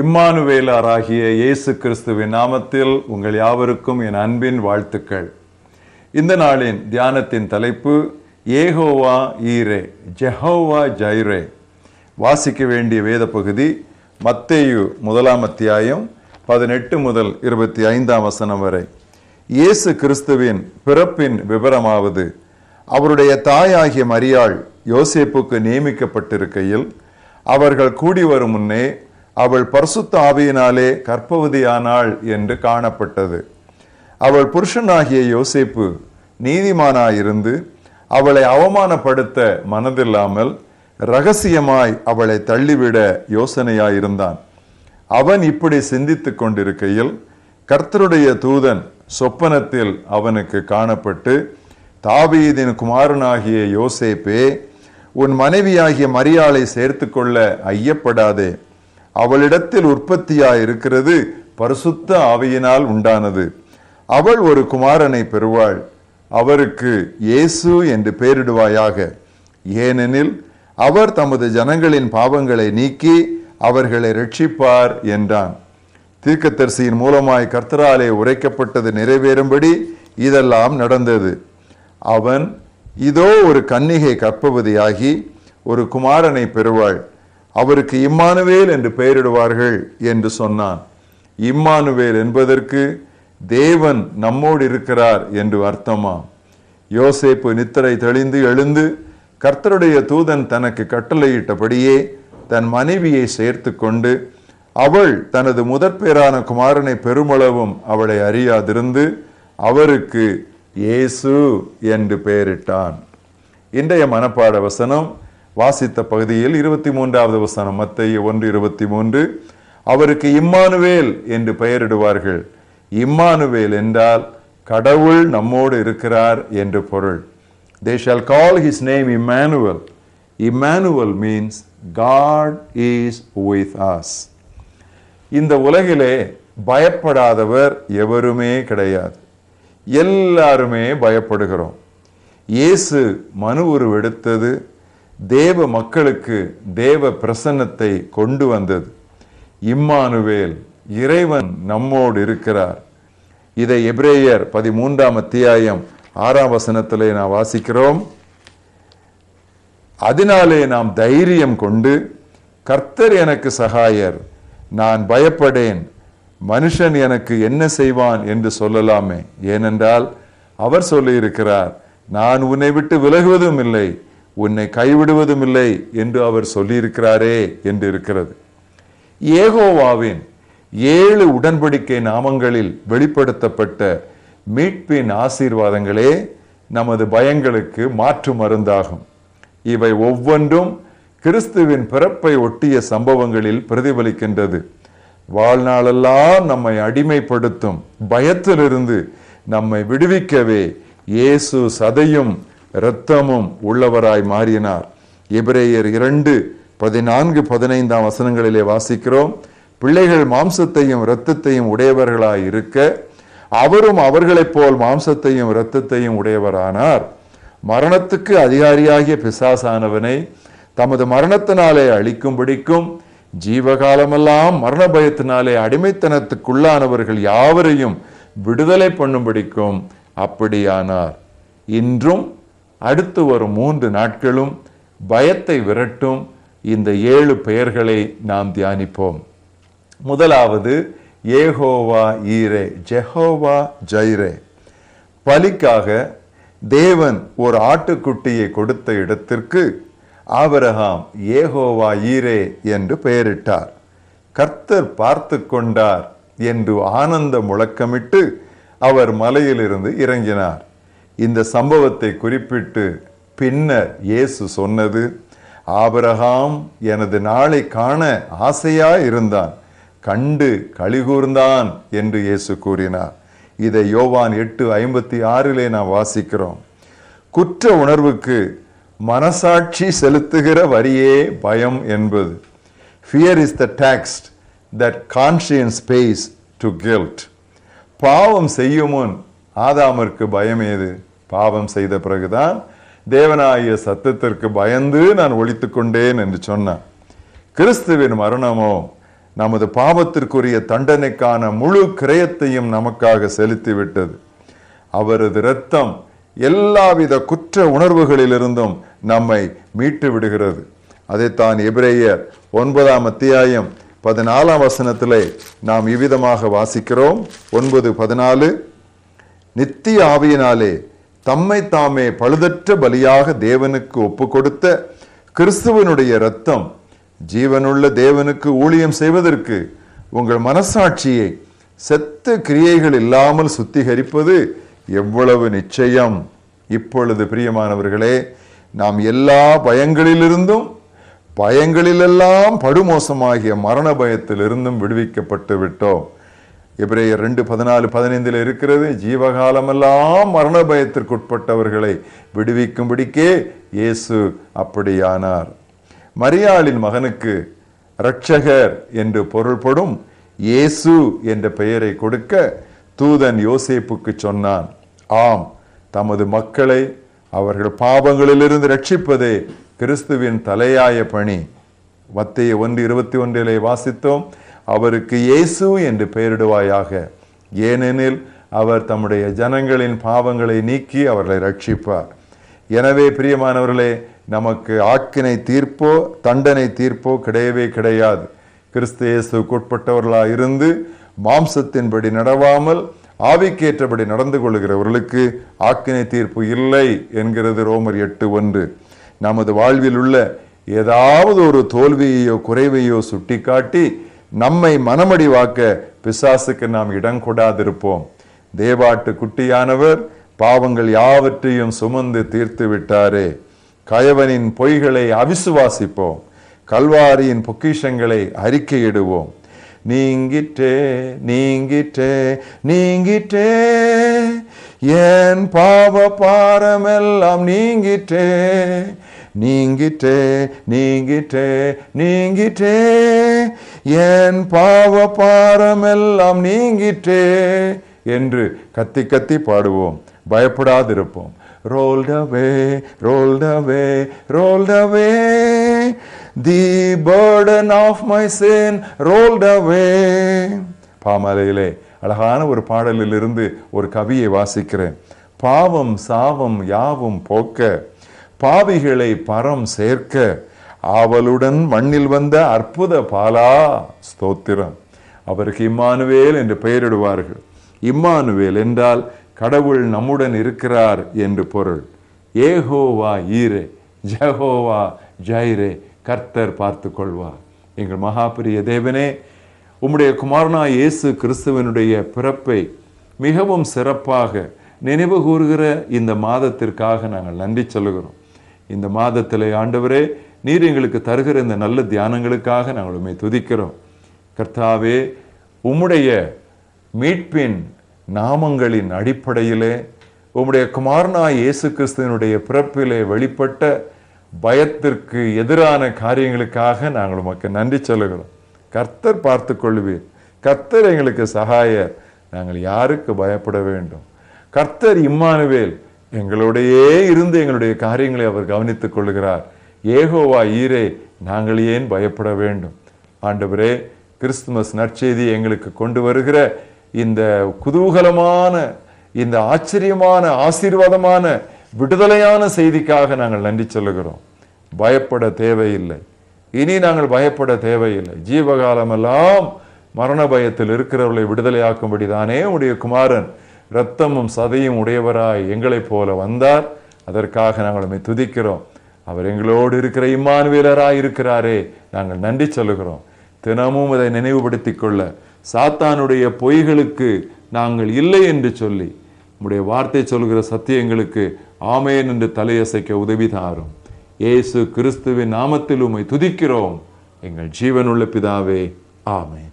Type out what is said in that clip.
இம்மானுவேலாராகிய இயேசு கிறிஸ்துவின் நாமத்தில் உங்கள் யாவருக்கும் என் அன்பின் வாழ்த்துக்கள். இந்த நாளின் தியானத்தின் தலைப்பு ஏகோவா ஈரே ஜெஹோவா ஜைரே. வாசிக்க வேண்டிய வேத பகுதி மத்தேயு முதலாம் அத்தியாயம் பதினெட்டு முதல் இருபத்தி ஐந்தாம் வசனம் வரை. இயேசு கிறிஸ்துவின் பிறப்பின் விவரமாவது அவருடைய தாயாகிய மரியாள் யோசேப்புக்கு நியமிக்கப்பட்டிருக்கையில் அவர்கள் கூடி வரும் முன்னே அவள் பரிசுத்த ஆவியினாலே கற்பவதியானாள் என்று காணப்பட்டது. அவள் புருஷனாகிய யோசேப்பு நீதிமானாயிருந்து அவளை அவமானப்படுத்த மனதில்லாமல் ரகசியமாய் அவளை தள்ளிவிட யோசனையாயிருந்தான். அவன் இப்படி சிந்தித்து கொண்டிருக்கையில் கர்த்தருடைய தூதன் சொப்பனத்தில் அவனுக்கு காணப்பட்டு தாவீதின் குமாரனாகிய யோசேப்பே உன் மனைவியாகிய மரியாளை சேர்த்துக்கொள்ள ஐயப்படாதே. அவளிடத்தில் உற்பத்தியாய் இருக்கிறது பரிசுத்த ஆவியினால் உண்டானது. அவள் ஒரு குமாரனை பெறுவாள். அவருக்கு இயேசு என்று பெயரிடுவாயாக. ஏனெனில் அவர் தமது ஜனங்களின் பாவங்களை நீக்கி அவர்களை ரட்சிப்பார் என்றான். தீர்க்கத்தரிசியின் மூலமாய் கர்த்தராலே உரைக்கப்பட்டது நிறைவேறும்படி இதெல்லாம் நடந்தது. அவன் இதோ ஒரு கன்னிகை கற்பவதியாகி ஒரு குமாரனை பெறுவாள். அவருக்கு இம்மானுவேல் என்று பெயரிடுவார்கள் என்று சொன்னான். இம்மானுவேல் என்பதற்கு தேவன் நம்மோடு இருக்கிறார் என்று அர்த்தமாம். யோசேப்பு நித்திரை தெளிந்து எழுந்து கர்த்தருடைய தூதன் தனக்கு கட்டளையிட்டபடியே தன் மனைவியை சேர்த்து கொண்டு அவள் தனது முதற்பேரான குமாரனை பெருமளவும் அவளை அறியாதிருந்து அவருக்கு இயேசு என்று பெயரிட்டான். இன்றைய மனப்பாட வசனம் வாசித்த பகுதியில் இருபத்தி மூன்றாவது வசனம் மத்திய ஒன்று இருபத்தி மூன்று அவருக்கு இம்மானுவேல் என்று பெயரிடுவார்கள். இம்மானுவேல் என்றால் கடவுள் நம்மோடு இருக்கிறார் என்று பொருள். They shall call his name Immanuel Immanuel means God is with us இந்த உலகிலே பயப்படாதவர் எவருமே கிடையாது. எல்லாருமே பயப்படுகிறோம். இயேசு மனு உருவெடுத்தது தேவ மக்களுக்கு தேவ பிரசன்னத்தை கொண்டு வந்தது. இம்மானுவேல் இறைவன் நம்மோடு இருக்கிறார். இதை எப்ரேயர் பதிமூன்றாம் அத்தியாயம் ஆறாம் வசனத்திலே நாம் வாசிக்கிறோம். அதனாலே நாம் தைரியம் கொண்டு கர்த்தர் எனக்கு சகாயர் நான் பயப்படேன் மனுஷன் எனக்கு என்ன செய்வான் என்று சொல்லலாமே. ஏனென்றால் அவர் சொல்லியிருக்கிறார் நான் உன்னை விட்டு விலகுவதும் இல்லை உன்னை கைவிடுவதும் இல்லை என்று அவர் சொல்லியிருக்கிறாரே என்று இருக்கிறது. ஏகோவாவின் ஏழு உடன்படிக்கை நாமங்களில் வெளிப்படுத்தப்பட்ட மீட்பின் ஆசீர்வாதங்களே நமது பயங்களுக்கு மாற்று மருந்தாகும். இவை ஒவ்வொன்றும் கிறிஸ்துவின் பிறப்பை ஒட்டிய சம்பவங்களில் பிரதிபலிக்கின்றது. வாழ்நாளெல்லாம் நம்மை அடிமைப்படுத்தும் பயத்திலிருந்து நம்மை விடுவிக்கவே இயேசு சதையும் இரத்தமும் உள்ளவராய் மாறினார். எபிரேயர் இரண்டு பதினான்கு பதினைந்தாம் வசனங்களிலே வாசிக்கிறோம். பிள்ளைகள் மாம்சத்தையும் இரத்தத்தையும் உடையவர்களாய் இருக்க அவரும் அவர்களைப் போல் மாம்சத்தையும் இரத்தத்தையும் உடையவரானார். மரணத்துக்கு அதிகாரியாகிய பிசாசானவனை தமது மரணத்தினாலே அழிக்கும்படிக்கும் ஜீவகாலமெல்லாம் மரண பயத்தினாலே அடிமைத்தனத்துக்குள்ளானவர்கள் யாவரையும் விடுதலை பண்ணும்படிக்கும் அப்படியானார். இன்றும் அடுத்து வரும் மூன்று நாட்களும் பயத்தை விரட்டும் இந்த ஏழு பெயர்களை நாம் தியானிப்போம். முதலாவது ஏகோவா ஈரே ஜெஹோவா ஜைரே. பலிக்காக தேவன் ஒரு ஆட்டுக்குட்டியை கொடுத்த இடத்திற்கு ஆபரகாம் ஏகோவா ஈரே என்று பெயரிட்டார். கர்த்தர் பார்த்து கொண்டார் என்று ஆனந்த முழக்கமிட்டு அவர் மலையிலிருந்து இறங்கினார். இந்த சம்பவத்தை குறிப்பிட்டு பின்னர் இயேசு சொன்னது ஆபரகாம் எனது நாளை காண ஆசையா இருந்தான் கண்டு கழிகூர்ந்தான் என்று இயேசு கூறினார். இதை யோவான் எட்டு ஐம்பத்தி ஆறிலே நாம் வாசிக்கிறோம். குற்ற உணர்வுக்கு மனசாட்சி செலுத்துகிற வரியே பயம் என்பது. Fear is the tax that conscience pays to guilt பாவம் செய்யும் முன் ஆதாமிற்கு பயம் ஏது? பாவம் செய்த பிறகுதான் தேவனாகிய சத்தத்திற்கு பயந்து நான் ஒழித்துக்கொண்டேன் என்று சொன்னான். கிறிஸ்துவின் மரணமோ நமது பாவத்திற்குரிய தண்டனைக்கான முழு கிரயத்தையும் நமக்காக செலுத்திவிட்டது. அவரது இரத்தம் எல்லாவித குற்ற உணர்வுகளிலிருந்தும் நம்மை மீட்டு விடுகிறது. அதைத்தான் எபிரேயர் ஒன்பதாம் அத்தியாயம் பதினாலாம் வசனத்திலே நாம் இவ்விதமாக வாசிக்கிறோம். ஒன்பது பதினாலு நித்திய ஆவியினாலே தம்மை தாமே பழுதற்ற பலியாக தேவனுக்கு ஒப்பு கொடுத்த கிறிஸ்துவனுடைய இரத்தம் ஜீவனுள்ள தேவனுக்கு ஊழியம் செய்வதற்கு உங்கள் மனசாட்சியை செத்த கிரியைகள் இல்லாமல் சுத்திகரிப்பது எவ்வளவு நிச்சயம். இப்பொழுது பிரியமானவர்களே நாம் எல்லா பயங்களிலிருந்தும் பயங்களிலெல்லாம் படுமோசமாகிய மரண பயத்திலிருந்தும் விடுவிக்கப்பட்டு விட்டோம். எபிரேயர் ரெண்டு பதினாலு பதினைந்தில் இருக்கிறது ஜீவகாலமெல்லாம் மரண பயத்திற்குட்பட்டவர்களை விடுவிக்கும்படிக்கே இயேசு அப்படியானார். மரியாளின் மகனுக்கு இரட்சகர் என்று பொருள்படும் இயேசு என்ற பெயரை கொடுக்க தூதன் யோசேப்புக்கு சொன்னான் ஆம் தமது மக்களை அவர்கள் பாவங்களிலிருந்து ரட்சிப்பதே கிறிஸ்துவின் தலையாய பணி. மத்திய ஒன்று இருபத்தி ஒன்றிலே வாசித்தோம் அவருக்கு இயேசு என்று பெயரிடுவாயாக. ஏனெனில் அவர் தம்முடைய ஜனங்களின் பாவங்களை நீக்கி அவர்களை ரட்சிப்பார். எனவே பிரியமானவர்களே நமக்கு ஆக்கினை தீர்ப்போ தண்டனை தீர்ப்போ கிடையவே கிடையாது. கிறிஸ்து இயேசுக்குட்பட்டவர்களாக இருந்து மாம்சத்தின்படி நடவாமல் ஆவிக்கேற்றபடி நடந்து கொள்கிறவர்களுக்கு ஆக்கினை தீர்ப்பு இல்லை என்கிறது ரோமர் எட்டு ஒன்று. நமது வாழ்வில் உள்ள ஏதாவது ஒரு தோல்வியையோ குறைவையோ சுட்டிக்காட்டி நம்மை மனமடிவாக்க பிசாசுக்கு நாம் இடம் கொடாதிருப்போம். தேவாட்டு குட்டியானவர் பாவங்கள் யாவற்றையும் சுமந்து தீர்த்து விட்டாரே. கயவனின் பொய்களை அவிசுவாசிப்போம். கல்வாரியின் பொக்கிஷங்களை அறிக்கையிடுவோம். நீங்கிட்டே நீங்கிட்டே நீங்கிட்டே என் பாவ பாரமெல்லாம் நீங்கிட்டே நீங்கிட்டே நீங்கிட்டே நீங்கிட்டே என் பாவ பாரமெல்லாம் நீங்கிட்டே என்று கத்தி கத்தி பாடுவோம் பயப்படாதிருப்போம் rolled away, rolled away, rolled away. The burden of my sin rolled away. பாமலையிலே அழகான ஒரு பாடலில் இருந்து ஒரு கவியை வாசிக்கிறேன் பாவம் சாவம் யாவும் போக்க பாவிகளை பரம் சேர்க்க ஆவலுடன் மண்ணில் வந்த அற்புத பாலா ஸ்தோத்திரம். அவருக்கு இம்மானுவேல் என்று பெயரிடுவார்கள். இம்மானுவேல் என்றால் கடவுள் நம்முடன் இருக்கிறார் என்று பொருள். ஏகோவா ஈரே ஜஹோவா ஜைரே கர்த்தர் பார்த்து கொள்வார் எங்கள் மகாபிரிய தேவனே உம்முடைய குமாரனா இயேசு கிறிஸ்துவனுடைய பிறப்பை மிகவும் சிறப்பாக நினைவு கூறுகிற இந்த மாதத்திற்காக நாங்கள் நன்றி சொல்கிறோம் இந்த மாதத்திலே ஆண்டவரே நீர் எங்களுக்கு தருகிற இந்த நல்ல தியானங்களுக்காக நாங்கள் உண்மை துதிக்கிறோம். கர்த்தாவே உம்முடைய மீட்பின் நாமங்களின் அடிப்படையிலே உம்முடைய குமாரனா இயேசு கிறிஸ்துவனுடைய பிறப்பிலே வெளிப்பட்ட பயத்திற்கு எதிரான காரியங்களுக்காக நாங்கள் உமக்கு நன்றி சொல்லுகிறோம். கர்த்தர் பார்த்து கொள்வீர் கர்த்தர் எங்களுக்கு சகாயர். நாங்கள் யாருக்கு பயப்பட வேண்டும்? கர்த்தர் இம்மானுவேல் எங்களோடையே இருந்து எங்களுடைய காரியங்களை அவர் கவனித்துக் கொள்கிறார் ஏகோவா ஈரே நாங்கள் ஏன் பயப்பட வேண்டும்? ஆண்டவரே கிறிஸ்துமஸ் நற்செய்தி எங்களுக்கு கொண்டு வருகிற இந்த குதூகலமான இந்த ஆச்சரியமான ஆசீர்வாதமான விடுதலையான செய்திக்காக நாங்கள் நன்றி சொல்லுகிறோம். பயப்பட தேவையில்லை. இனி நாங்கள் பயப்பட தேவையில்லை. ஜீவகாலமெல்லாம் மரண பயத்தில் இருக்கிறவர்களை விடுதலையாக்கும்படி தானே உடைய குமாரன் இரத்தமும் சதையும் உடையவராய் எங்களைப் போல வந்தார். அதற்காக நாங்கள் உம்மை துதிக்கிறோம். அவர் எங்களோடு இருக்கிற இம்மானுவேலராய் இருக்கிறாரே நாங்கள் நன்றி சொல்லுகிறோம். தினமும் அதை நினைவுபடுத்திக் கொள்ள சாத்தானுடைய பொய்களுக்கு நாங்கள் இல்லை என்று சொல்லி உடைய வார்த்தை சொல்கிற சத்தியங்களுக்கு ஆமேன் என்று தலையசைக்க உதவி தாரும். இயேசு கிறிஸ்துவின் நாமத்தில் உம்மை துதிக்கிறோம். எங்கள் ஜீவனுள்ள பிதாவே ஆமேன்.